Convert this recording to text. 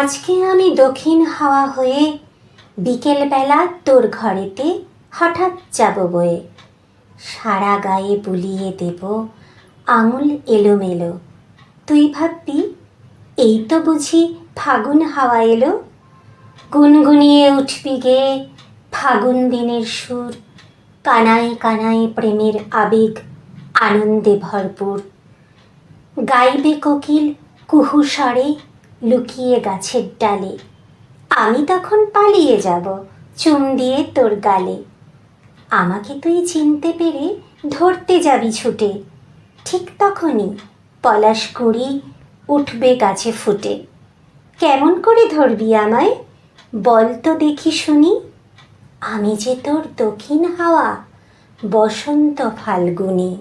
আজকে আমি দক্ষিণ হাওয়া হয়ে বিকেলবেলা তোর ঘরেতে হঠাৎ যাব বয়ে। সারা গায়ে বুলিয়ে দেব আঙুল এলোমেলো। তুই ভাববি, এই তো বুঝি ফাগুন হাওয়া এলো। গুনগুনিয়ে উঠবি গে ফাগুন দিনের সুর। কানায় কানায় প্রেমের আবেগ আনন্দে ভরপুর। গাইবে কোকিল কুহু স্বরে লুকিয়ে গাছের ডালে। আমি তখন পালিয়ে যাব চুম দিয়ে তোর গালে। আমাকে তুই চিনতে পেরে ধরতে যাবি ছুটে। ঠিক তখনই পলাশ কুড়ি উঠবে গাছে ফুটে। কেমন করে ধরবি আমায়? বল তো দেখি শুনি। আমি যে তোর দক্ষিণ হাওয়া বসন্ত ফাল্গুনী।